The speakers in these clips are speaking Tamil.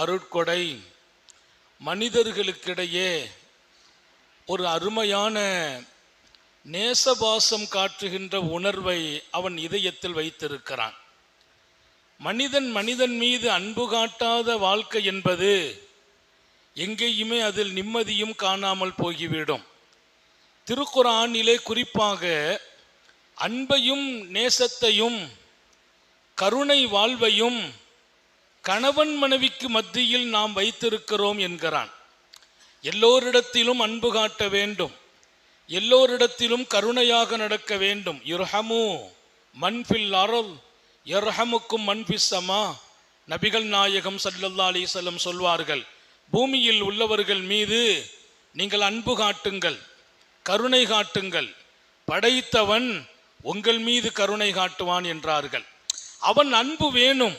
அருட்கொடை. மனிதர்களுக்கிடையே ஒரு அருமையான நேசபாசம் காட்டுகின்ற உணர்வை அவன் இதயத்தில் வைத்திருக்கிறான். மனிதன் மனிதன் மீது அன்பு காட்டாத வாழ்க்கை என்பது எங்கேயுமே அதில் நிம்மதியும் காணாமல் போகிவிடும் திருக்குறானிலே குறிப்பாக அன்பையும் நேசத்தையும் கருணை வாழ்வையும் கணவன் மனைவிக்கு மத்தியில் நாம் வைத்திருக்கிறோம் என்கிறான். எல்லோரிடத்திலும் அன்பு காட்ட வேண்டும். எல்லோரிடத்திலும் கருணையாக நடக்க வேண்டும். இர்ஹமு மன்பில் அருள் எர்ஹமுக்கும் மன்பிஸ் நபிகள் நாயகம் சல்லல்லா அலிசல்லம் சொல்வார்கள் பூமியில் உள்ளவர்கள் மீது நீங்கள் அன்பு காட்டுங்கள் கருணை காட்டுங்கள். படைத்தவன் உங்கள் மீது கருணை காட்டுவான் என்றார்கள். அவன் அன்பு வேணும்.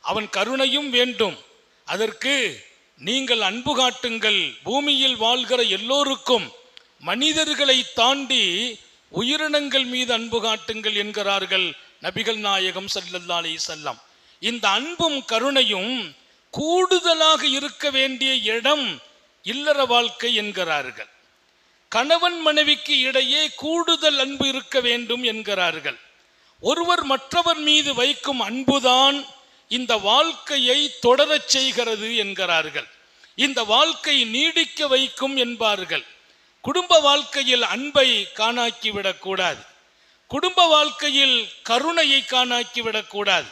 அவன் கருணையும் வேண்டும். அதற்கு நீங்கள் அன்பு காட்டுங்கள். பூமியில் வாழ்கிற எல்லோருக்கும் மனிதர்களை தாண்டி உயிரினங்கள் மீது அன்பு காட்டுங்கள் என்கிறார்கள் நபிகள் நாயகம் சல்லல்லா அலைஹிஸ்ஸலாம் இந்த அன்பும் கருணையும் கூடுதலாக இருக்க வேண்டிய இடம் இல்லற வாழ்க்கை என்கிறார்கள். கணவன் மனைவிக்கு இடையே கூடுதல் அன்பு இருக்க வேண்டும் என்கிறார்கள். ஒருவர் மற்றவர் மீது வைக்கும் அன்புதான் இந்த வாழ்க்கையை தொடரச் செய்கிறது என்கிறார்கள். இந்த வாழ்க்கை நீடிக்க வைக்கும் என்பார்கள். குடும்ப வாழ்க்கையில் அன்பை காணாக்கி விடக்கூடாது. குடும்ப வாழ்க்கையில் கருணையை காணாக்கி விடக்கூடாது.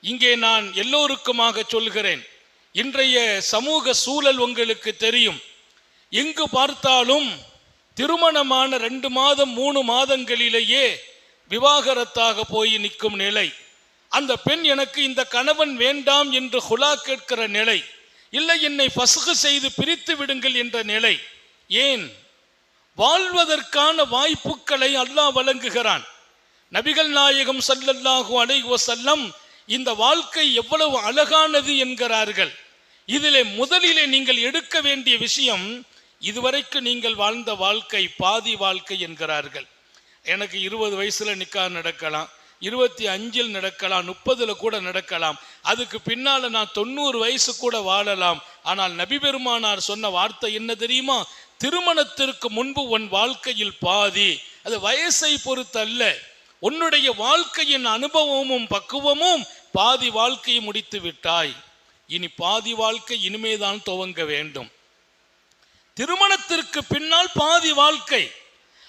இங்கே நான் எல்லோருக்குமாக சொல்கிறேன். இன்றைய சமூக சூழல் உங்களுக்கு தெரியும். எங்கு பார்த்தாலும் திருமணமான ரெண்டு மாதம் மூணு மாதங்களிலேயே விவாகரத்தாக போய் நிற்கும் நிலை. அந்த பெண் எனக்கு இந்த கணவன் வேண்டாம் என்று ஹுலா கேட்கிற நிலை இல்லை என்னை பசுகு செய்து பிரித்து விடுங்கள் என்ற நிலை. ஏன்? வாழ்வதற்கான வாய்ப்புகளை அல்லாஹ் வழங்குகிறான். நபிகள் நாயகம் ஸல்லல்லாஹு அலைஹி வஸல்லம் இந்த வாழ்க்கை எவ்வளவு அழகானது என்கிறார்கள். இதிலே முதலிலே நீங்கள் எடுக்க வேண்டிய விஷயம் இதுவரைக்கு நீங்கள் வாழ்ந்த வாழ்க்கை பாதி வாழ்க்கை என்கிறார்கள். எனக்கு இருபது வயசுல நிக்கா நடக்கலாம். இருபத்தி அஞ்சில் நடக்கலாம் முப்பதுல கூட நடக்கலாம். அதுக்கு பின்னால நான் தொண்ணூறு வயசு கூட வாழலாம். ஆனால் நபி பெருமானார் சொன்ன வார்த்தை என்ன தெரியுமா? திருமணத்திற்கு முன்பு உன் வாழ்க்கையில் பாதி. அது வயசை பொறுத்தல்ல உன்னுடைய வாழ்க்கையின் அனுபவமும் பக்குவமும் பாதி வாழ்க்கையை முடித்து விட்டாய். இனி பாதி வாழ்க்கை இனிமேதான் துவங்க வேண்டும். திருமணத்திற்கு பின்னால் பாதி வாழ்க்கை.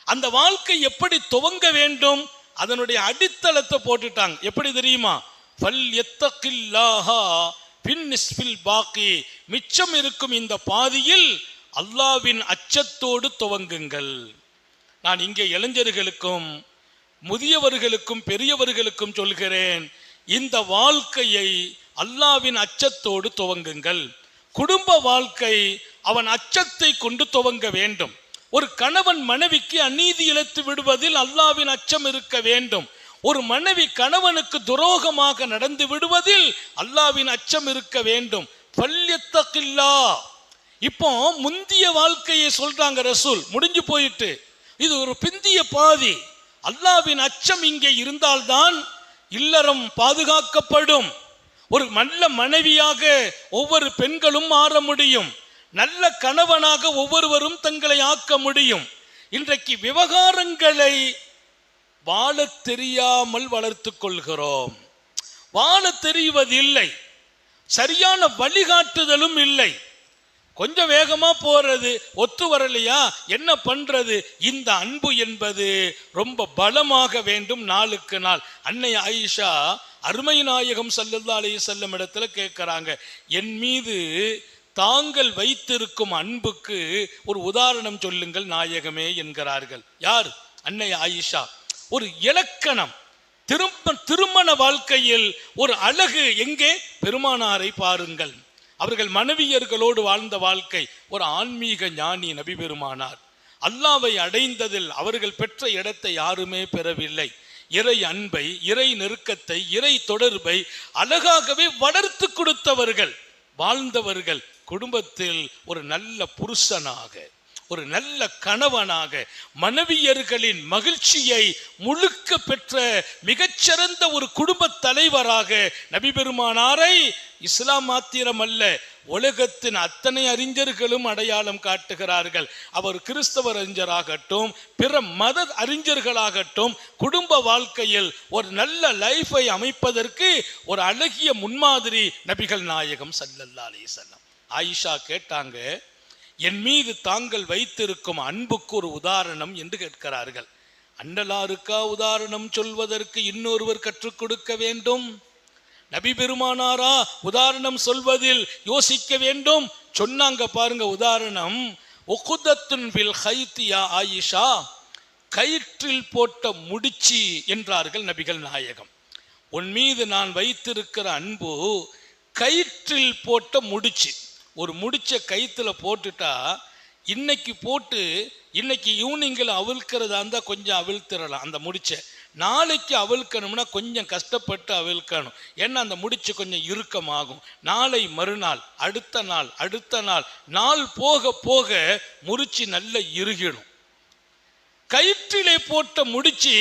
அந்த வாழ்க்கை எப்படி துவங்க வேண்டும்? அதனுடைய அடித்தளத்தை போட்டுட்டாங்க. எப்படி தெரியுமா? ஃபல் எத்தகில்லாஹா பின் பாக்கி மிச்சம் இருக்கும் இந்த பாதியில் அல்லாவின் அச்சத்தோடு துவங்குங்கள். நான் இங்கே இளைஞர்களுக்கும் முதியவர்களுக்கும் பெரியவர்களுக்கும் சொல்கிறேன் இந்த வாழ்க்கையை அல்லாவின் அச்சத்தோடு துவங்குங்கள். குடும்ப வாழ்க்கை அவன் அச்சத்தை கொண்டு துவங்க வேண்டும். ஒரு கணவன் மனைவிக்கு அநீதி இழைத்து விடுவதில் அல்லாவின் அச்சம் இருக்க வேண்டும். ஒரு மனைவி கணவனுக்கு துரோகமாக நடந்து விடுவதில் அல்லாவின் அச்சம் இருக்க வேண்டும். பல்யத்தக்கில்லா இப்போ முந்திய வாழ்க்கையை சொல்றாங்க ரசூல் முடிஞ்சு போயிட்டு. இது ஒரு பிந்திய பாதி. அல்லாவின் அச்சம் இங்கே இருந்தால்தான் இல்லறம் பாதுகாக்கப்படும். ஒரு நல்ல மனைவியாக ஒவ்வொரு பெண்களும் மாற முடியும். நல்ல கணவனாக ஒவ்வொருவரும் தங்களை ஆக்க முடியும். இன்றைக்கு விவகாரங்களை வாழ தெரியாமல் வளர்த்துக் கொள்கிறோம். வாழ தெரிவதில்லை. சரியான வழிகாட்டுதலும் இல்லை. கொஞ்சம் வேகமா போறது ஒத்து வரலையா? என்ன பண்றது? இந்த அன்பு என்பது ரொம்ப பலமாக வேண்டும் நாளுக்கு நாள். அன்னை ஆயிஷா அருமை நாயகம் சல்லல்லா செல்லும் இடத்துல கேட்கிறாங்க என் மீது தாங்கள் வைத்திருக்கும் அன்புக்கு ஒரு உதாரணம் சொல்லுங்கள் நாயகமே என்கிறார்கள். யார்? அன்னை ஆயிஷா. ஒரு இலக்கணம். திரும்ப திருமண வாழ்க்கையில் ஒரு அழகு எங்கே? பெருமானாரை பாருங்கள். அவர்கள் மனைவியர்களோடு வாழ்ந்த வாழ்க்கை ஒரு ஆன்மீக ஞானி நபி பெருமானார் அல்லாவை அடைந்ததில் அவர்கள் பெற்ற இடத்தை யாருமே பெறவில்லை. இறை அன்பை இறை நெருக்கத்தை இறை தொடர்பை அழகாகவே வளர்த்து கொடுத்தவர்கள் வாழ்ந்தவர்கள். குடும்பத்தில் ஒரு நல்ல புருஷனாக ஒரு நல்ல கணவனாக மனைவியர்களின் மகிழ்ச்சியை முழுக்க பெற்ற மிகச்சிறந்த ஒரு குடும்ப தலைவராக நபி பெருமானாரை இஸ்லாம் மாத்திரம் அல்ல உலகத்தின் அத்தனை அறிஞர்களும் அடையாளம் காட்டுகிறார்கள். அவர் கிறிஸ்தவர் அறிஞராகட்டும் பிற மத அறிஞர்களாகட்டும் குடும்ப வாழ்க்கையில் ஒரு நல்ல லைஃபை அமைப்பதற்கு ஒரு அழகிய முன்மாதிரி நபிகள் நாயகம் சல்லல்லா அலைஹி ஆயிஷா கேட்டாங்க என் மீது தாங்கள் வைத்திருக்கும் அன்புக்கு ஒரு உதாரணம் என்று கேட்கிறார்கள். அண்டலாருக்கா உதாரணம் சொல்வதற்கு இன்னொருவர் கற்றுக் கொடுக்க வேண்டும்? நபி பெருமானாரா உதாரணம் சொல்வதில் யோசிக்க வேண்டும்? சொன்னாங்க பாருங்க உதாரணம் ஒகுதத்துன் வில் ஹைத்தியா ஆயிஷா கயிற்றில் போட்ட முடிச்சி என்றார்கள் நபிகள் நாயகம். உன் மீது நான் வைத்திருக்கிற அன்பு கயிற்றில் போட்ட முடிச்சு ஒரு முடிச்ச கயிற்றுல போட்டுட்டா இன்னைக்கு போட்டு இன்னைக்கு ஈவினிங்கில் அவிழ்க்கிறதா இருந்தால் கொஞ்சம் அவிழ்த்திடலாம் அந்த முடிச்சை. நாளைக்கு அவிழ்க்கணும்னா கொஞ்சம் கஷ்டப்பட்டு அவிழ்க்கணும். ஏன்னா அந்த முடிச்சு கொஞ்சம் இறுக்கமாகும். நாளை மறுநாள் அடுத்த நாள் அடுத்த நாள் நாள் போக போக முறிச்சு நல்ல இறுகிடும். கயிற்றிலே போட்ட முடிச்சு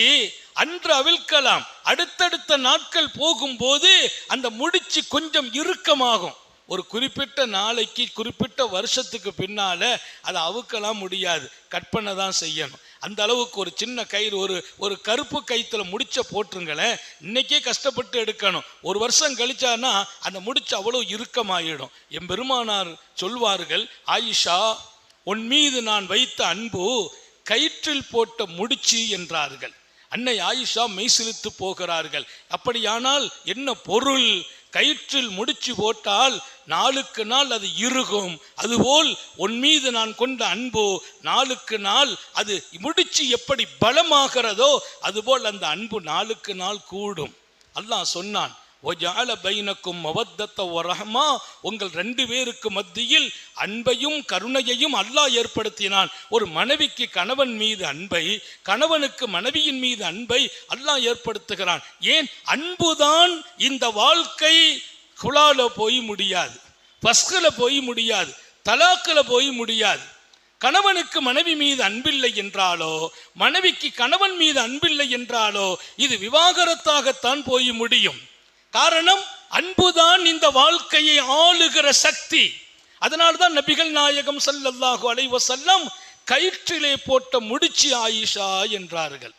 அன்று அவிழ்க்கலாம். அடுத்தடுத்த நாட்கள் போகும்போது அந்த முடிச்சு கொஞ்சம் இறுக்கமாகும். ஒரு குறிப்பிட்ட நாளைக்கு குறிப்பிட்ட வருஷத்துக்கு பின்னால அதை அவுக்கலாம் முடியாது. கட் பண்ண தான் செய்யணும். அந்த அளவுக்கு ஒரு சின்ன கயிறு ஒரு ஒரு கருப்பு கயிற்றுல முடிச்ச போட்டுருங்களேன். இன்னைக்கே கஷ்டப்பட்டு எடுக்கணும். ஒரு வருஷம் கழிச்சானா அந்த முடிச்சு அவ்வளோ இறுக்கமாயிடும். என் பெருமானார் சொல்வார்கள் ஆயிஷா உன் மீது நான் வைத்த அன்பு கயிற்றில் போட்ட முடிச்சு என்றார்கள். அன்னை ஆயிஷா மெய்சிலித்து போகிறார்கள். அப்படியானால் என்ன பொருள்? கயிற்றில் முடிச்சு போட்டால் நாளுக்கு நாள் அது இறுகும். அதுபோல் உன் மீது நான் கொண்ட அன்பு நாளுக்கு நாள் அது முடிச்சு எப்படி பலமாகிறதோ அதுபோல் அந்த அன்பு நாளுக்கு நாள் கூடும். அல்லாஹ் சொன்னான் ஒஜால பைனக்கும் மவத்தத்த ரஹ்மா உங்கள் ரெண்டு பேருக்கு மத்தியில் அன்பையும் கருணையையும் அல்லாஹ் ஏற்படுத்தினான். ஒரு மனைவிக்கு கணவன் மீது அன்பை கணவனுக்கு மனைவியின் மீது அன்பை அல்லாஹ் ஏற்படுத்துகிறான். ஏன்? அன்புதான் இந்த வாழ்க்கை குழால போய் முடியாது. பஸ்கில் போய் முடியாது. தலாக்கில் போய் முடியாது. கணவனுக்கு மனைவி மீது அன்பில்லை என்றாலோ மனைவிக்கு கணவன் மீது அன்பில்லை என்றாலோ இது விவாகரத்தாகத்தான் போய் முடியும். காரணம் அன்புதான் இந்த வாழ்க்கையை ஆளுகிற சக்தி. அதனால்தான் நபிகள் நாயகம் சல்லல்லாஹு அலைஹி செல்லம் கயிற்றிலே போட்ட முடிச்சு ஆயிஷா என்றார்கள்.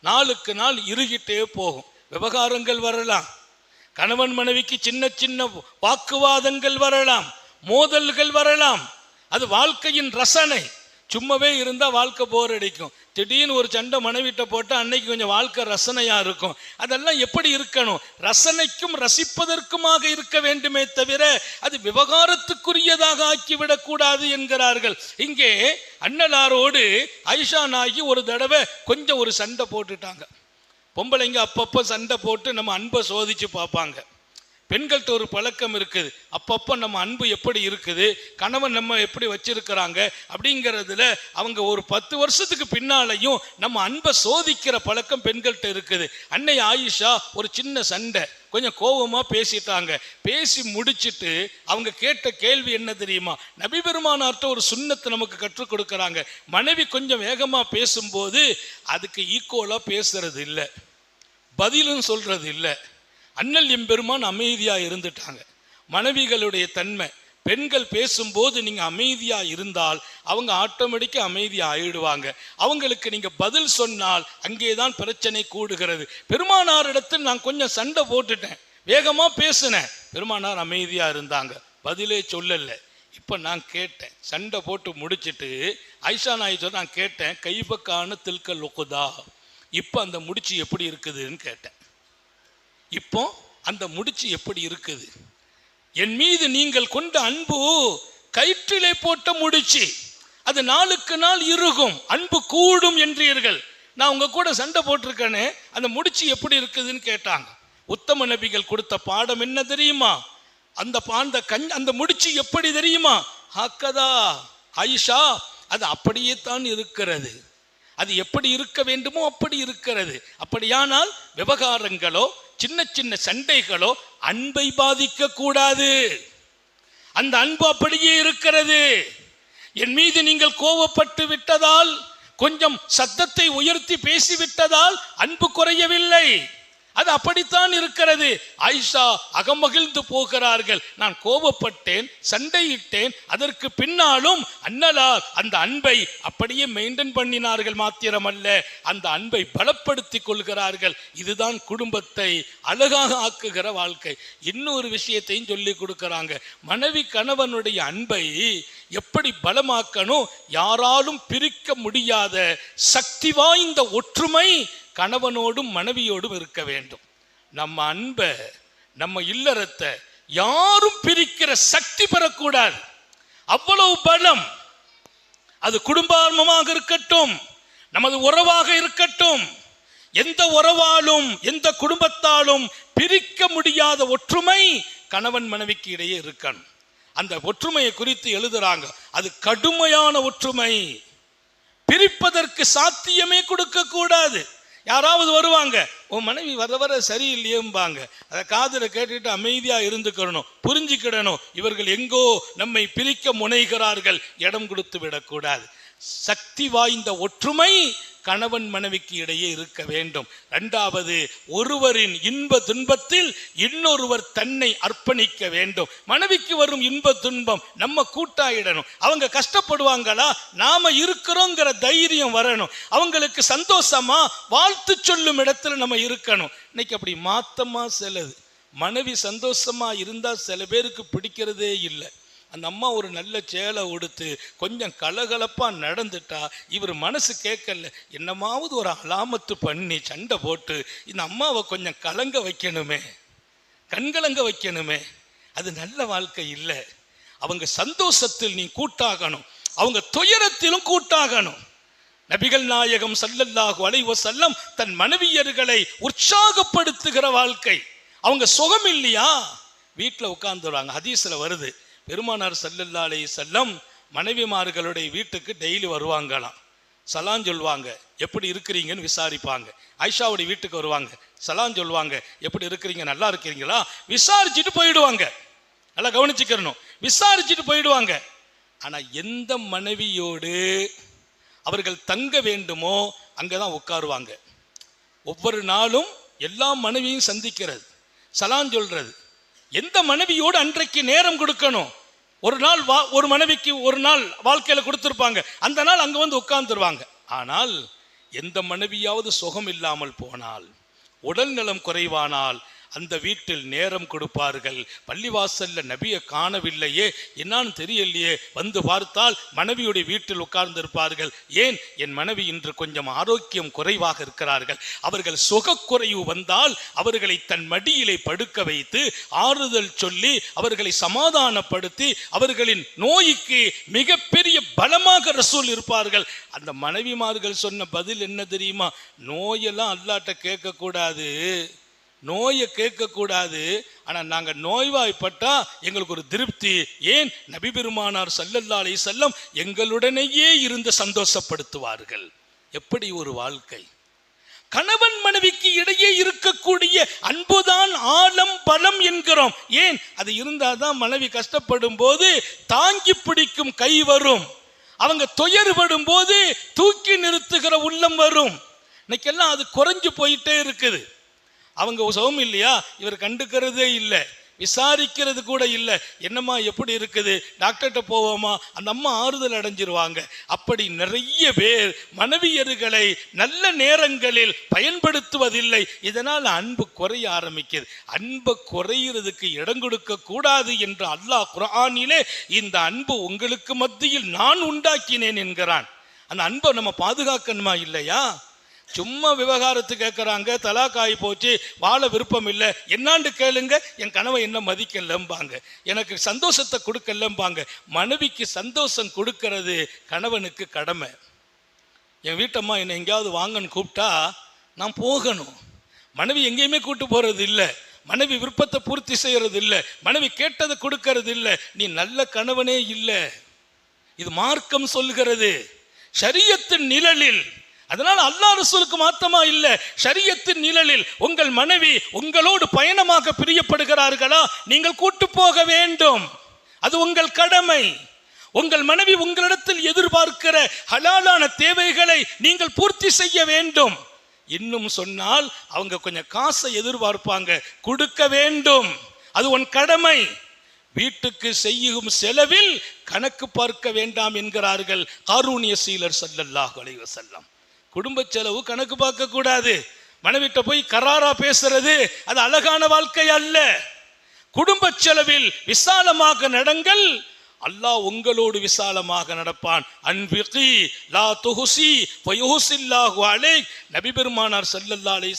நாளுக்கு நாள் இறுகிட்டே போகும். விவகாரங்கள் வரலாம். கணவன் மனைவிக்கு சின்ன சின்ன வாக்குவாதங்கள் வரலாம். மோதல்கள் வரலாம். அது வாழ்க்கையின் ரசனை. சும்மாவே இருந்தால் வாழ்க்கை போர் அடிக்கும். திடீர்னு ஒரு சண்டை மனைவிட்ட போட்டால் அன்னைக்கு கொஞ்சம் வாழ்க்கை ரசனையாக இருக்கும். அதெல்லாம் எப்படி இருக்கணும்? ரசனைக்கும் ரசிப்பதற்குமாக இருக்க வேண்டுமே தவிர அது விவகாரத்துக்குரியதாக ஆக்கிவிடக்கூடாது என்கிறார்கள். இங்கே அண்ணலாரோடு ஐஷா நாயகி ஒரு தடவை கொஞ்சம் ஒரு சண்டை போட்டுட்டாங்க. பொம்பளைங்க அப்பப்போ சண்டை போட்டு நம்ம அன்பை சோதிச்சு பார்ப்பாங்க. பெண்கள்கிட்ட ஒரு பழக்கம் இருக்குது. அப்பப்போ நம்ம அன்பு எப்படி இருக்குது? கணவன் நம்ம எப்படி வச்சிருக்கிறாங்க? அப்படிங்கிறதுல அவங்க ஒரு பத்து வருஷத்துக்கு பின்னாலையும் நம்ம அன்பை சோதிக்கிற பழக்கம் பெண்கள்கிட்ட இருக்குது. அன்னை ஆயிஷா ஒரு சின்ன சண்டை. கொஞ்சம் கோபமாக பேசிட்டாங்க. பேசி முடிச்சுட்டு அவங்க கேட்ட கேள்வி என்ன தெரியுமா? நபி பெருமானார்ட்ட ஒரு சுண்ணத்தை நமக்கு கற்றுக் கொடுக்குறாங்க. மனைவி கொஞ்சம் வேகமாக பேசும்போது அதுக்கு ஈக்குவலாக பேசுறது இல்லை. பதிலும் சொல்றது இல்லை. அண்ணல் எம்பெருமான் அமைதியாக இருந்துட்டாங்க. மனைவிகளுடைய தன்மை பெண்கள் பேசும்போது நீங்கள் அமைதியாக இருந்தால் அவங்க ஆட்டோமேட்டிக்காக அமைதியாக ஆயிடுவாங்க. அவங்களுக்கு நீங்கள் பதில் சொன்னால் அங்கே தான் பிரச்சனை கூடுகிறது. பெருமானாரிடத்தில் நான் கொஞ்சம் சண்டை போட்டுட்டேன். வேகமாக பேசினேன். பெருமானார் அமைதியாக இருந்தாங்க. பதிலே சொல்லலை. இப்போ நான் கேட்டேன். சண்டை போட்டு முடிச்சுட்டு ஐஷா நாய் நான் கேட்டேன் கைபக்கான தில்கல் ஒக்குதா இப்போ அந்த முடிச்சு எப்படி இருக்குதுன்னு கேட்டேன். இப்போ அந்த முடிச்சு எப்படி இருக்குது? என் மீது நீங்கள் கொண்ட அன்பு கயிற்றிலே போட்ட முடிச்சு. அது நாளுக்கு நாள் இறுகும். அன்பு கூடும் என்றீர்கள். நான் உங்க கூட சண்டை போட்டிருக்கேனே அந்த முடிச்சு எப்படி இருக்குதுன்னு கேட்டாங்க. உத்தம நபிகள் கொடுத்த பாடம் என்ன தெரியுமா? அந்த பா- அந்த கண் அந்த முடிச்சு எப்படி தெரியுமா? ஹக்கதா ஆயிஷா அது அப்படியே தான் இருக்கிறது. அது எப்படி இருக்க வேண்டுமோ அப்படி இருக்கிறது. அப்படியானால் விவகாரங்களோ சின்ன சின்ன சண்டைகளோ அன்பை பாதிக்க கூடாது அந்த அன்பு அப்படியே இருக்கிறது. என் மீது நீங்கள் கோபப்பட்டு விட்டதால் கொஞ்சம் சத்தத்தை உயர்த்தி பேசிவிட்டதால் அன்பு குறையவில்லை. அது அப்படித்தான் இருக்கிறது. ஆயிஷா அகமகிழ்ந்து போகிறார்கள். நான் கோபப்பட்டேன் சண்டையிட்டேன். அதற்கு பின்னாலும் அண்ணலால் அந்த அன்பை அப்படியே மெயின்டைன் பண்ணினார்கள் மாத்திரமல்ல அந்த அன்பை பலப்படுத்தி கொள்கிறார்கள். இதுதான் குடும்பத்தை அழகாக ஆக்குகிற வாழ்க்கை. இன்னொரு விஷயத்தையும் சொல்லி கொடுக்கிறாங்க. மனைவி கணவனுடைய அன்பை எப்படி பலமாக்கணும்? யாராலும் பிரிக்க முடியாத சக்தி வாய்ந்த ஒற்றுமை கணவனோடும் மனைவியோடும் இருக்க வேண்டும். நம்ம அன்பை நம்ம இல்லறத்தை யாரும் பிரிக்கிற சக்தி பெறக்கூடாது. அவ்வளவு பலம். அது குடும்பார்மமாக இருக்கட்டும் நமது உறவாக இருக்கட்டும். எந்த உறவாலும் எந்த குடும்பத்தாலும் பிரிக்க முடியாத ஒற்றுமை கணவன் மனைவிக்கு இடையே இருக்கணும். அந்த ஒற்றுமையை குறித்து எழுதுறாங்க. அது கடுமையான ஒற்றுமை. பிரிப்பதற்கு சாத்தியமே கொடுக்க கூடாது யாராவது வருவாங்க உன் மனைவி வர வர சரியில்லையேம்பாங்க. அதை காதில் கேட்டுட்டு அமைதியாக இருந்துக்கிறணும் புரிஞ்சுக்கிடணும். இவர்கள் எங்கோ நம்மை பிரிக்க முனைகிறார்கள். இடம் கொடுத்து விடக்கூடாது. சக்தி வாய்ந்த ஒற்றுமை கணவன் மனைவிக்கு இடையே இருக்க வேண்டும். இரண்டாவது ஒருவரின் இன்ப துன்பத்தில் இன்னொருவர் தன்னை அர்ப்பணிக்க வேண்டும். மனைவிக்கு வரும் இன்ப துன்பம் நம்ம கூட்டாயிடணும். அவங்க கஷ்டப்படுவாங்களா? நாம இருக்கிறோங்கிற தைரியம் வரணும். அவங்களுக்கு சந்தோஷமா வாழ்த்து சொல்லும் இடத்துல நம்ம இருக்கணும். இன்னைக்கு அப்படி மாத்தமா செலது மனைவி சந்தோஷமா இருந்தா சில பேருக்கு பிடிக்கிறதே இல்லை. அந்த அம்மா ஒரு நல்ல சேலை உடுத்து கொஞ்சம் கலகலப்பாக நடந்துட்டா இவர் மனசு கேட்கல. என்னமாவது ஒரு அலாமத்து பண்ணி சண்டை போட்டு இந்த அம்மாவை கொஞ்சம் கலங்க வைக்கணுமே கண்கலங்க வைக்கணுமே அது நல்ல வாழ்க்கை இல்லை. அவங்க சந்தோஷத்தில் நீ கூட்டாகணும். அவங்க துயரத்திலும் கூட்டாகணும். நபிகள் நாயகம் சல்லல்லாஹு அலைவ செல்லம் தன் மனைவியர்களை உற்சாகப்படுத்துகிற வாழ்க்கை. அவங்க சுகம் இல்லையா? வீட்டில் உட்காந்துருவாங்க ஹதீஸில் வருது. பெருமானார் சல்லல்லா அலி செல்லம் மனைவிமார்களுடைய வீட்டுக்கு டெய்லி வருவாங்களாம். சலான் சொல்லுவாங்க எப்படி இருக்கிறீங்கன்னு விசாரிப்பாங்க. ஆயிஷாவுடைய வீட்டுக்கு வருவாங்க சலான் சொல்லுவாங்க எப்படி இருக்கிறீங்க நல்லா இருக்கிறீங்களா? விசாரிச்சுட்டு போயிடுவாங்க. நல்லா கவனிச்சுக்கிறணும் விசாரிச்சுட்டு போயிடுவாங்க. ஆனால் எந்த மனைவியோடு அவர்கள் தங்க வேண்டுமோ அங்கே தான் உட்காருவாங்க. ஒவ்வொரு நாளும் எல்லா மனைவியும் சந்திக்கிறது சலான் சொல்றது. எந்த மனைவியோடு அன்றைக்கு நேரம் கொடுக்கணும்? ஒரு நாள் வா ஒரு மனைவிக்கு ஒரு நாள் வாழ்க்கையில் கொடுத்துருப்பாங்க. அந்த நாள் அங்கே வந்து உட்கார்ந்துருவாங்க. ஆனால் எந்த மனைவியாவது சுகம் இல்லாமல் போனால் உடல் நலம் குறைவானால் அந்த வீட்டில் நேரம் கொடுப்பார்கள். பள்ளிவாசல்ல நபியை காணவில்லையே. என்னான்னு தெரியலையே. வந்து பார்த்தால் மனைவியுடைய வீட்டில் உட்கார்ந்திருப்பார்கள். ஏன்? என் மனைவி இன்று கொஞ்சம் ஆரோக்கியம் குறைவாக இருக்கிறார்கள். அவர்கள் சுகக்குறைவு வந்தால் அவர்களை தன் மடியிலே படுக்க வைத்து ஆறுதல் சொல்லி அவர்களை சமாதானப்படுத்தி அவர்களின் நோய்க்கு மிகப்பெரிய பலமாக ரசூல் இருப்பார்கள். அந்த மனைவிமார்கள் சொன்ன பதில் என்ன தெரியுமா? நோயெல்லாம் அல்லாட்ட கேட்கக்கூடாது. நோயை கேட்கக்கூடாது. ஆனால் நாங்கள் நோய்வாய்ப்பட்டா எங்களுக்கு ஒரு திருப்தி. ஏன்? நபி பெருமானார் சல்லல்லாலே செல்லம் எங்களுடனேயே இருந்து சந்தோஷப்படுத்துவார்கள். எப்படி ஒரு வாழ்க்கை? கணவன் மனைவிக்கு இடையே இருக்கக்கூடிய அன்புதான் ஆழம் பலம் என்கிறோம். ஏன்? அது இருந்தாதான் மனைவி கஷ்டப்படும் போது தாங்கி பிடிக்கும் கை வரும். அவங்க துயர்படும் போது தூக்கி நிறுத்துகிற உள்ளம் வரும். இன்னைக்கெல்லாம் அது குறைஞ்சு போயிட்டே இருக்குது. அவங்க உசவம் இல்லையா? இவர் கண்டுக்கிறதே இல்லை. விசாரிக்கிறது கூட இல்லை. என்னம்மா எப்படி இருக்குது? டாக்டர்கிட்ட போவோமா? அந்த அம்மா ஆறுதல் அடைஞ்சிருவாங்க. அப்படி நிறைய பேர் மனைவியர்களை நல்ல நேரங்களில் பயன்படுத்துவதில்லை. இதனால் அன்பு குறைய ஆரம்பிக்குது. அன்பு குறையிறதுக்கு இடம் கொடுக்க கூடாது என்று அல்லாஹ் குர்ஆனிலே இந்த அன்பு உங்களுக்கு மத்தியில் நான் உண்டாக்கினேன் என்கிறான். அந்த அன்பை நம்ம பாதுகாக்கணுமா இல்லையா? சும்மா விவகாரத்து கேட்குறாங்க தலாக்காய் போச்சு வாழ விருப்பம் இல்லை. என்னான்னு கேளுங்க என் கனவை என்ன மதிக்கலம்பாங்க. எனக்கு சந்தோஷத்தை கொடுக்கலம்பாங்க. மனைவிக்கு சந்தோஷம் கொடுக்கறது கணவனுக்கு கடமை. என் வீட்டம்மா என்னை எங்கேயாவது வாங்கன்னு கூப்பிட்டா நான் போகணும். மனைவி எங்கேயுமே கூட்டு போகிறது இல்லை. மனைவி விருப்பத்தை பூர்த்தி செய்கிறது இல்லை. மனைவி கேட்டதை கொடுக்கறது இல்லை. நீ நல்ல கணவனே இல்லை. இது மார்க்கம் சொல்கிறது. சரியத்தின் நிழலில் அதனால அல்லா ரசூலுக்கு மாத்தமா இல்ல. ஷரியத்தின் நிழலில் உங்கள் மனைவி உங்களோடு பயணமாக பிரியப்படுகிறார்களா? நீங்கள் கூட்டு போக வேண்டும். அது உங்கள் கடமை. உங்கள் மனைவி உங்களிடத்தில் எதிர்பார்க்கிற ஹலாலான தேவைகளை நீங்கள் பூர்த்தி செய்ய வேண்டும். இன்னும் சொன்னால் அவங்க கொஞ்சம் காசை எதிர்பார்ப்பாங்க. கொடுக்க வேண்டும். அது உன் கடமை. வீட்டுக்கு செய்யும் செலவில் கணக்கு பார்க்க வேண்டாம் என்கிறார்கள் காரூணிய சீலர் சல்லல்லாஹ் அலைவசல்லாம் குடும்ப செலவு கணக்கு பார்க்க கூடாது மனைவிட்ட போய் கராரா பேசுறது அது அழகான வாழ்க்கை அல்ல. குடும்ப செலவில் விசாலமாக நடங்கள். அல்லாஹ் உங்களோடு விசாலமாக நடப்பான். அன்பிகி லா துஹுசி ஃபயுஹுசில்லாஹு அலைக். நபி பெருமானார் ஸல்லல்லாஹு அலைஹி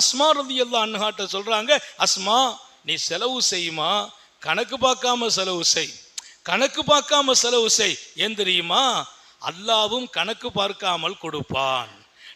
அஸ்மா ரலியல்லாஹு அன்ஹாட்ட சொல்றாங்க அஸ்மா நீ செலவு செய்யுமா? கணக்கு பார்க்காம செலவு செய். கணக்கு பார்க்காம செலவு செய். ஏன் தெரியுமா? அல்லாவும் கணக்கு பார்க்காமல் கொடுப்பான்.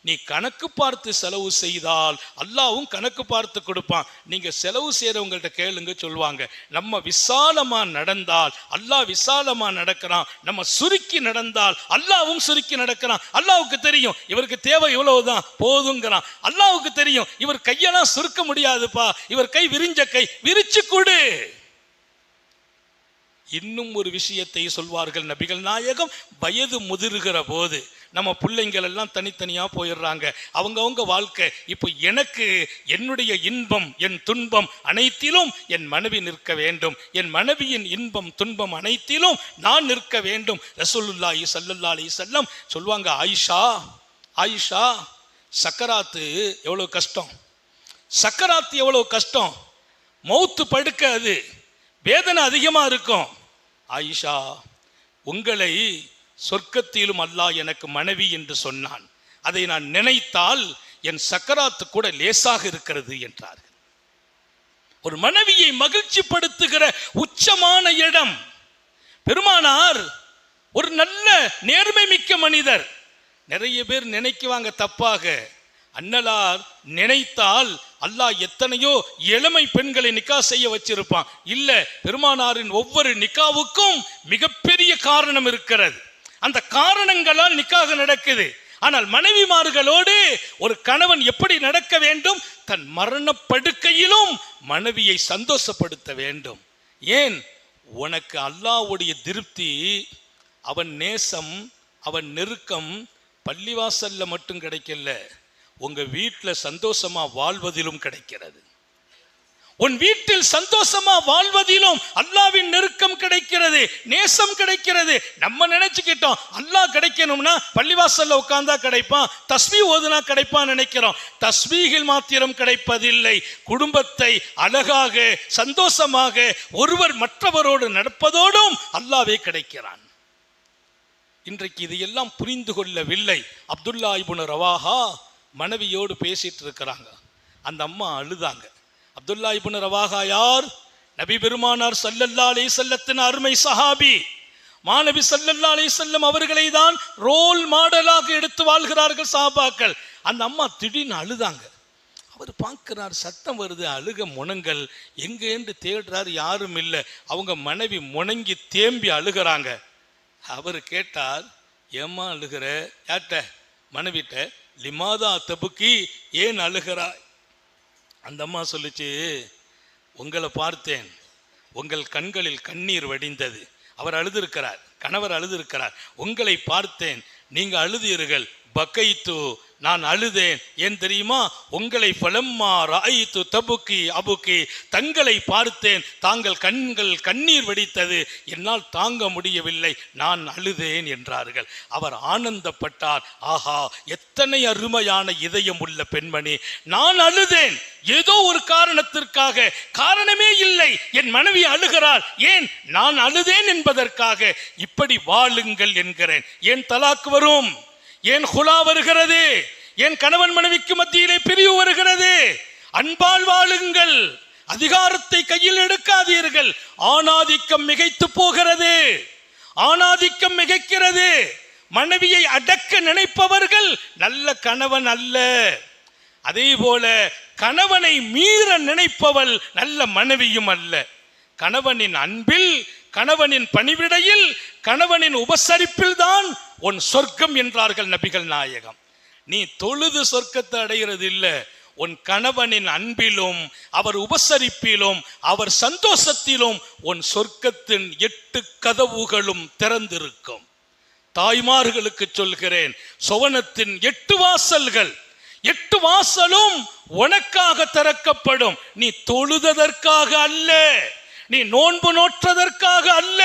நீ கணக்கு பார்த்து செலவு செய்தால் அல்லாவும் கணக்கு பார்த்து கொடுப்பான். நீங்க செலவு செய்யறவங்கள்ட்ட கேளுங்க சொல்லுவாங்க. நம்ம விசாலமா நடந்தால் அல்லாஹ் விசாலமா நடக்கிறான். நம்ம சுருக்கி நடந்தால் அல்லாவும் சுருக்கி நடக்கிறான். அல்லாவுக்கு தெரியும் இவருக்கு தேவை இவ்வளவுதான் போதுங்கிறான். அல்லாவுக்கு தெரியும் இவர் கையெல்லாம் சுருக்க முடியாதுப்பா. இவர் கை விரிஞ்ச கை விரிச்சு கொடு. இன்னும் ஒரு விஷயத்தை சொல்வார்கள் நபிகள் நாயகம். வயது முதிர்கிற போது நம்ம பிள்ளைங்கள் எல்லாம் தனித்தனியாக போயிடுறாங்க. அவங்கவுங்க வாழ்க்கை இப்போ எனக்கு என்னுடைய இன்பம் என் துன்பம் அனைத்திலும் என் மனைவி நிற்க வேண்டும். என் மனைவியின் இன்பம் துன்பம் அனைத்திலும் நான் நிற்க வேண்டும். ரசூலுல்லாஹி சல்லுல்லா அலி செல்லம் சொல்லுவாங்க ஆயிஷா ஆயிஷா சக்கராத்து எவ்வளோ கஷ்டம்? சக்கராத்து எவ்வளோ கஷ்டம்? மௌத்து படுக்க அது. வேதனை அதிகமாக இருக்கும். ஆயிஷா உங்களை சொர்க்கத்திலும் அல்லாஹ் எனக்கு மனைவி என்று சொன்னான். அதை நான் நினைத்தால் என் சக்கராத்து கூட லேசாக இருக்கிறது என்றார்கள். ஒரு மனைவியை மகிழ்ச்சிப்படுத்துகிற உச்சமான இடம். பெருமானார் ஒரு நல்ல நேர்மை மிக்க மனிதர். நிறைய பேர் நினைக்குவாங்க தப்பாக. அன்னலார் நினைத்தால் அல்லாஹ் எத்தனையோ இளமை பெண்களை நிக்கா செய்ய வச்சிருப்பான். இல்ல பெருமானாரின் ஒவ்வொரு நிக்காவுக்கும் மிகப்பெரிய காரணம் இருக்கிறது. அந்த காரணங்களால் நிக்காக நடக்குது. ஆனால் மனைவிமார்களோடு ஒரு கணவன் எப்படி நடக்க வேண்டும்? தன் மரண படுக்கையிலும் மனைவியை சந்தோஷப்படுத்த வேண்டும். ஏன்? உனக்கு அல்லாவுடைய திருப்தி அவன் நேசம் அவன் நெருக்கம் பள்ளிவாசல்ல மட்டும் கிடைக்கல. உங்க வீட்டில் சந்தோஷமா வாழ்வதிலும் கிடைக்கிறது. உன் வீட்டில் சந்தோஷமா வாழ்வதிலும் அல்லாவின் நெருக்கம் கிடைக்கிறது நேசம் கிடைக்கிறது. நம்ம நினைச்சுக்கிட்டோம் அல்லாஹ் கிடைக்கணும்னா பள்ளிவாசல்ல உட்கார்ந்தா கிடைப்பான் தஸ்மி ஓதுனா கிடைப்பான் நினைக்கிறோம். தஸ்மீகில் மாத்திரம் கிடைப்பதில்லை. குடும்பத்தை அழகாக சந்தோஷமாக ஒருவர் மற்றவரோடு நடப்பதோடும் அல்லாவே கிடைக்கிறான். இன்றைக்கு இதையெல்லாம் புரிந்து கொள்ளவில்லை. அப்துல்லா இபுன் ரவாஹா மனைவியோடு பேசிட்டு இருக்கிறாங்க அந்த அம்மா அழுதாங்க. அப்துல்லா இபுன் ரவாகா யார்? நபி பெருமானார் சல்லல்லா அலி செல்லத்தின் அருமை சஹாபி. மாநபி சல்லல்லா அலி செல்லம் அவர்களை தான் ரோல் மாடலாக எடுத்து வாழ்கிறார்கள் சாபாக்கள் அந்த அம்மா திடீர்னு அழுதாங்க. அவர் பார்க்கிறார் சத்தம் வருது அழுக முனங்கள் எங்கேன்னு தேடுறாரு யாரும் இல்லை. அவங்க மனைவி முணங்கி தேம்பி அழுகிறாங்க. அவர் கேட்டார் ஏம்மா அழுகிற? யார்கிட்ட? மனைவிட்ட? லிமாதா தபுக்கி ஏன் அழுகிறாய்? அந்த அம்மா சொல்லுச்சு உங்களை பார்த்தேன். உங்கள் கண்களில் கண்ணீர் வடிந்தது. அவர் அழுதிருக்கிறார் கணவர் அழுதிருக்கிறார். உங்களை பார்த்தேன். நீங்கள் அழுதீர்கள். பக்கைத்து நான் அழுதேன். ஏன் தெரியுமா? உங்களை பலம்மா ராயித்து தபுக்கி அபுக்கி. தங்களை பார்த்தேன். தாங்கள் கண்கள் கண்ணீர் வெடித்தது. என்னால் தாங்க முடியவில்லை. நான் அழுதேன் என்றார்கள். அவர் ஆனந்தப்பட்டார். ஆஹா எத்தனை அருமையான இதயம் உள்ள பெண்மணி. நான் அழுதேன். ஏதோ ஒரு காரணத்திற்காக. காரணமே இல்லை. என் மனைவி அழுகிறாள். ஏன்? நான் அழுதேன் என்பதற்காக. இப்படி வாழுங்கள் என்கிறேன். ஏன் தலாக்கு வரும்? ஏன் குலா வருகிறது. ஏன் கணவன் மனைவிக்கு மத்தியிலே பிரிவு வருகிறது. அன்பால் வாழுங்கள். அதிகாரத்தை கையில் எடுக்காதீர்கள். ஆணாதிக்கம் மிகைத்து போகிறது. ஆணாதிக்கம் மிகைக்கிறது. மனைவியை அடக்க நினைப்பவர்கள் நல்ல கணவன் அல்ல. அதே போல கணவனை மீற நினைப்பவள் நல்ல மனைவியும் அல்ல. கணவனின் அன்பில் கணவனின் பணிவிடையில் கணவனின் உபசரிப்பில் தான் உன் சொர்க்கம் என்றார்கள் நபிகள் நாயகம். நீ தொழுது சொர்க்கத்தை அடைகிறது இல்லை உன் கணவனின் அன்பிலும் அவர் உபசரிப்பிலும் அவர் சந்தோஷத்திலும் உன் சொர்க்கத்தின் எட்டு கதவுகளும் திறந்திருக்கும். தாய்மார்களுக்கு சொல்கிறேன் சுவனத்தின் எட்டு வாசல்கள் எட்டு வாசலும் உனக்காக திறக்கப்படும். நீ தொழுததற்காக அல்ல நீ நோன்பு நோற்றதற்காக அல்ல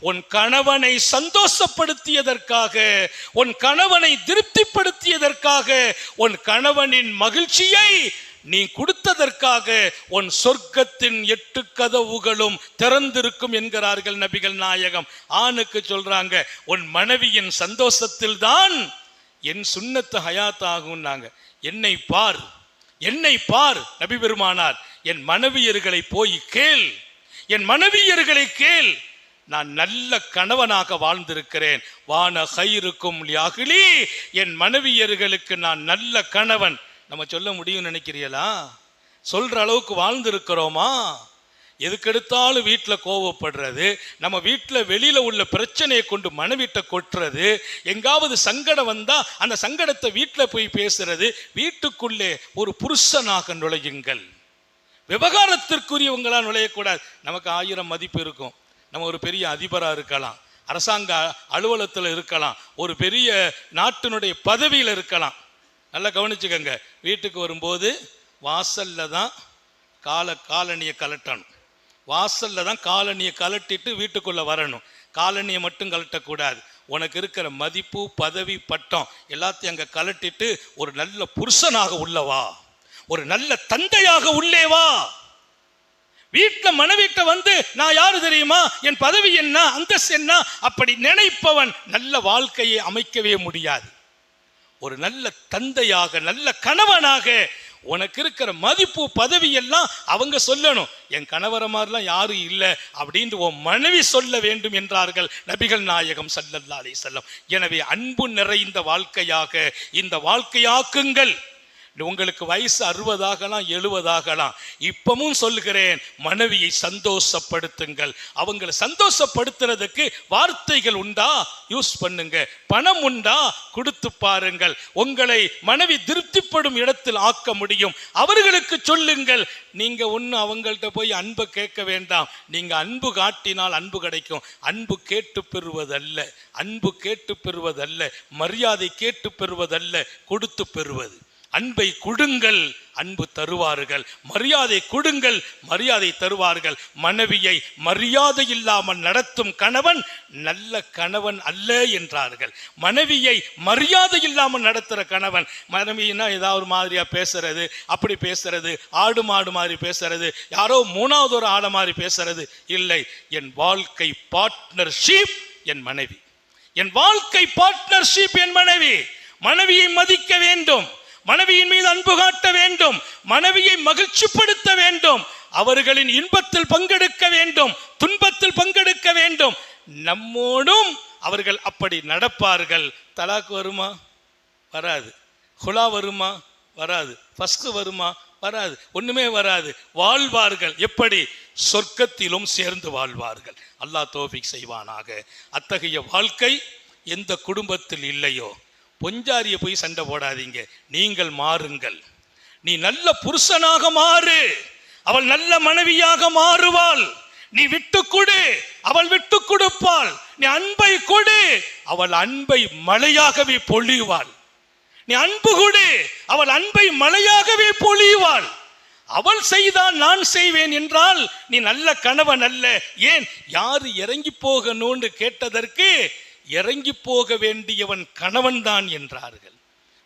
உன் கணவனை சந்தோஷப்படுத்தியதற்காக உன் கணவனை திருப்திப்படுத்தியதற்காக உன் கணவனின் மகிழ்ச்சியை நீ கொடுத்ததற்காக உன் சொர்க்கத்தின் எட்டு கதவுகளும் திறந்திருக்கும் என்கிறார்கள் நபிகள் நாயகம். ஆணுக்கு சொல்றாங்க உன் மனைவியின் சந்தோஷத்தில் தான் என் சுண்ணத்து ஹயாத் ஆகும்னாங்க என்னை பார் என்னை பார் நபி பெருமானார் என் மனைவியர்களை போய் கேள் என் மனைவியர்களை கேள். நான் நல்ல கணவனாக வாழ்ந்திருக்கிறேன். வான கயிறுக்கும் லியாகிலி என் மனைவியர்களுக்கு நான் நல்ல கணவன். நம்ம சொல்ல முடியும்னு நினைக்கிறீங்களா சொல்ற அளவுக்கு வாழ்ந்திருக்கிறோமா? எதுக்கெடுத்தாலும் வீட்டில் கோவப்படுறது நம்ம வீட்டில் வெளியில் உள்ள பிரச்சனையை கொண்டு மனைவிட்ட கொட்டுறது எங்காவது சங்கடம் வந்தால் அந்த சங்கடத்தை வீட்டில் போய் பேசுறது வீட்டுக்குள்ளே ஒரு புருஷனாக நுழையுங்கள். விவகாரத்திற்குரியவங்களா நுழையக்கூடாது. நமக்கு ஆயிரம் மதிப்பு இருக்கும். நம்ம ஒரு பெரிய அதிபராக இருக்கலாம். அரசாங்க அலுவலகத்தில் இருக்கலாம். ஒரு பெரிய நாட்டினுடைய பதவியில் இருக்கலாம். நல்லா கவனிச்சுக்கோங்க. வீட்டுக்கு வரும்போது வாசலில் தான் கால காலணியை கலட்டணும். வாசலில் தான் காலணியை கலட்டிட்டு வீட்டுக்குள்ளே வரணும். காலணியை மட்டும் கலட்டக்கூடாது. உனக்கு இருக்கிற மதிப்பு பதவி பட்டம் எல்லாத்தையும் அங்கே கலட்டிட்டு ஒரு நல்ல புருஷனாக உள்ளவா ஒரு நல்ல தந்தையாக உள்ளே வா. வீட்டுல மனைவிட்ட வந்து நான் யாரு தெரியுமா? என் பதவி என்ன? அந்தஸ்து என்ன? அப்படி நினைப்பவன் நல்ல வாழ்க்கையை அமைக்கவே முடியாது. ஒரு நல்ல தந்தையாக நல்ல கணவனாக உனக்கு இருக்கிற மதிப்பு பதவி எல்லாம் அவங்க சொல்லணும். என் கணவரை மாதிரிலாம் யாரும் இல்லை அப்படின்னு உன் மனைவி சொல்ல வேண்டும் என்றார்கள் நபிகள் நாயகம் சல்லல்லா அலி செல்லம் எனவே அன்பு நிறைந்த வாழ்க்கையாக இந்த வாழ்க்கையாக்குங்கள். உங்களுக்கு வயசு அறுபதாகலாம் எழுபதாகலாம். இப்பவும் சொல்லுகிறேன் மனைவியை சந்தோஷப்படுத்துங்கள். அவங்களை சந்தோஷப்படுத்துறதுக்கு வார்த்தைகள் உண்டா? யூஸ் பண்ணுங்க. பணம் உண்டா? கொடுத்து பாருங்கள். உங்களை மனைவி திருப்திப்படும் இடத்தில் ஆக்க முடியும். அவர்களுக்கு சொல்லுங்கள். நீங்க ஒன்று அவங்கள்ட்ட போய் அன்பை கேட்க வேண்டாம். நீங்க அன்பு காட்டினால் அன்பு கிடைக்கும். அன்பு கேட்டு பெறுவதல்ல. அன்பு கேட்டு பெறுவதல்ல. மரியாதை கேட்டு பெறுவதல்ல. கொடுத்து பெறுவது. அன்பை கொடுங்கள் அன்பு தருவார்கள். மரியாதை கொடுங்கள் மரியாதை தருவார்கள். மனைவியை மரியாதை இல்லாமல் நடத்தும் கணவன் நல்ல கணவன் அல்ல என்றார்கள். மனைவியை மரியாதை இல்லாமல் நடத்துகிற கணவன் மனைவினா ஏதாவது ஒரு மாதிரியா பேசுறது அப்படி பேசுறது ஆடு மாடு மாதிரி பேசுறது யாரோ மூணாவது ஒரு ஆடை மாதிரி பேசுறது. இல்லை என் வாழ்க்கை பார்ட்னர்ஷிப் என் மனைவி. என் வாழ்க்கை பார்ட்னர்ஷிப் என் மனைவி. மனைவியை மதிக்க வேண்டும். மனைவியின் மீது அன்பு காட்ட வேண்டும் மனைவியை மகிழ்ச்சிப்படுத்த வேண்டும் அவர்களின் இன்பத்தில் பங்கெடுக்க வேண்டும் துன்பத்தில் பங்கெடுக்க வேண்டும். நம்மோடும் அவர்கள் அப்படி நடப்பார்கள். தலாக் வருமா? வராது. ஹுலா வருமா? வராது. ஃபஸ்ட்டு வருமா? வராது. ஒன்றுமே வராது. வாழ்வார்கள். எப்படி? சொர்க்கத்திலும் சேர்ந்து வாழ்வார்கள். அல்லாஹ் தோஃபிக் செய்வானாக. அத்தகைய வாழ்க்கை எந்த குடும்பத்தில் இல்லையோ? பொஞ்சாரிய போய் சண்டை போடாதீங்க. நீங்கள் மாறுங்கள். நீ நல்ல புருஷனாக மாறு. அவள் நல்ல மனைவியாக மாறுவாள். நீ விட்டு கொடு. அவள் விட்டு கொடுப்பாள். நீ அன்பை கொடு. அவள் அன்பை மழையாகவே பொழிவாள். நீ அன்பு கொடு. அவள் அன்பை மழையாகவே பொழிவாள். அவள் செய்தால் நான் செய்வேன் என்றால் நீ நல்ல கணவன் அல்ல. ஏன்? யாரு இறங்கி போகணும்னு கேட்டதற்கு இறங்கி போக வேண்டியவன் கணவன் தான் என்றார்கள்.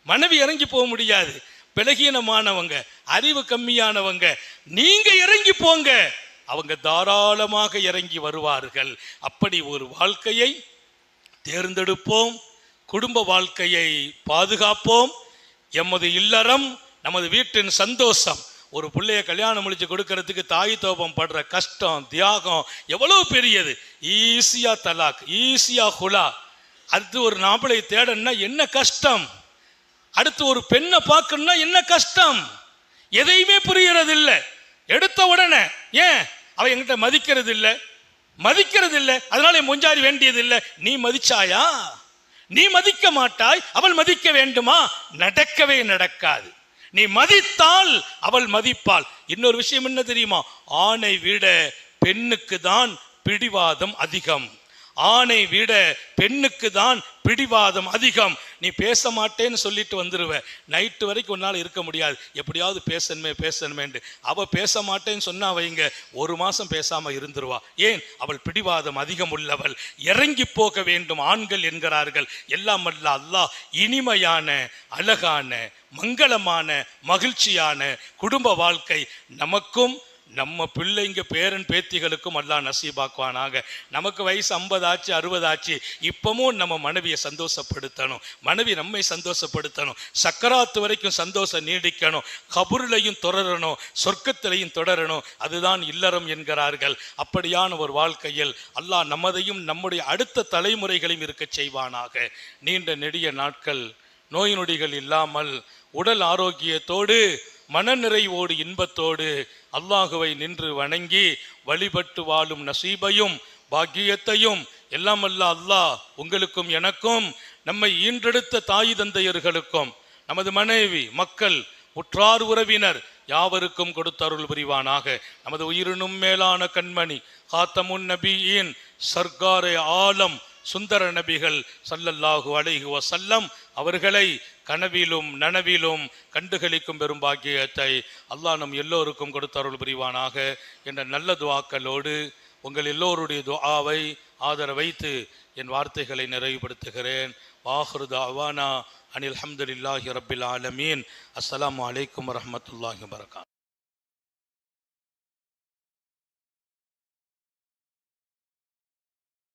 மனைவி இறங்கி போக முடியாது. பிளகீனமானவங்க அறிவு கம்மியானவங்க நீங்க இறங்கி போங்க. அவங்க தாராளமாக இறங்கி வருவார்கள். அப்படி ஒரு வாழ்க்கையை தேர்ந்தெடுப்போம். குடும்ப வாழ்க்கையை பாதுகாப்போம். எமது இல்லறம் நமது வீட்டின் சந்தோஷம். ஒரு பிள்ளைய கல்யாணம் முடிச்சு கொடுக்கறதுக்கு தாய் தோபம் படுற கஷ்டம் தியாகம் எவ்வளவு பெரியது? ஈஸியா தலாக் ஈஸியா ஹுலா. அடுத்து ஒரு நாப்பளை தேடன்னா என்ன கஷ்டம்? அடுத்து ஒரு பெண்ணை பார்க்கணும்னா என்ன கஷ்டம்? எதையுமே புரியறது இல்லை எடுத்த உடனே ஏன்? அவ என்கிட்ட மதிக்கிறது இல்லை மதிக்கிறது இல்லை அதனால என் வேண்டியது இல்லை நீ மதிச்சாயா? நீ மதிக்க மாட்டாய். அவள் மதிக்க வேண்டுமா? நடக்கவே நடக்காது. நீ மதித்தால் அவள் மதிப்பாள். இன்னொரு விஷயம் என்ன தெரியுமா? ஆணை விட பெண்ணுக்கு தான் பிடிவாதம் அதிகம். ஆணை விட பெண்ணுக்கு தான் பிடிவாதம் அதிகம். நீ பேச மாட்டேன்னு சொல்லிட்டு வந்துருவ. நைட்டு வரைக்கும் உன்னால் இருக்க முடியாது. எப்படியாவது பேசணுமே பேசணுமேன்ட்டு. அவ பேச மாட்டேன்னு சொன்னா வைங்க. ஒரு மாசம் பேசாம இருந்துருவா. ஏன்? அவள் பிடிவாதம் அதிகம் உள்ளவள். இறங்கி போக வேண்டும் ஆண்கள் என்கிறார்கள். எல்லாம் அல்ல அல்லாஹ் இனிமையான அழகான மங்களமான மகிழ்ச்சியான குடும்ப வாழ்க்கை நமக்கும் நம்ம பிள்ளைங்க பேரன் பேத்திகளுக்கும் எல்லாம் நசீபாக்குவானாங்க நமக்கு வயசு ஐம்பது ஆச்சு அறுபது ஆச்சு இப்பவும் நம்ம மனைவியை சந்தோஷப்படுத்தணும். மனைவி நம்மை சந்தோஷப்படுத்தணும். சக்கராத்து வரைக்கும் சந்தோஷம் நீடிக்கணும். கபுரிலையும் தொடரணும். சொர்க்கத்திலையும் தொடரணும். அதுதான் இல்லறம் என்கிறார்கள். அப்படியான ஒரு வாழ்க்கையில் அல்லாஹ் நமதையும் நம்முடைய அடுத்த தலைமுறைகளையும் இருக்கச் செய்வானாக. நீண்ட நெடிய நாட்கள் நோய் நொடிகள் இல்லாமல் உடல் ஆரோக்கியத்தோடு மனநிறைவோடு இன்பத்தோடு அல்லாஹுவை நின்று வணங்கி வழிபட்டு வாழும் நசீபையும் பாக்கியத்தையும் எல்லாம் அல்ல அல்லாஹ் உங்களுக்கும் எனக்கும் நம்மை ஈன்றெடுத்த தாய் தந்தையர்களுக்கும் நமது மனைவி மக்கள் உற்றார் உறவினர் யாவருக்கும் கொடுத்தருள் புரிவானாக. நமது உயிரினும் மேலான கண்மணி காத்தமுன் நபியின் சர்க்காரே ஆலம் சுந்தர நபிகள் சல்லல்லாஹு அலைஹி சல்லம் அவர்களை கனவிலும் நனவிலும் கண்டுகளிக்கும் பெரும் பாக்கியத்தை அல்லாஹ் நம் எல்லோருக்கும் கொடுத்தருள் புரிவானாக என்ற நல்ல துவாக்களோடு உங்கள் எல்லோருடைய துஆவை ஆதரவைத்து என் வார்த்தைகளை நிறைவுபடுத்துகிறேன். வாஹ்ருது அவானா அனில் அஹமதுல்லாஹி ரபில் ஆலமீன். அஸ்லாம் அலைக்கும் வரமத்துல்லாஹி வபரகாத்.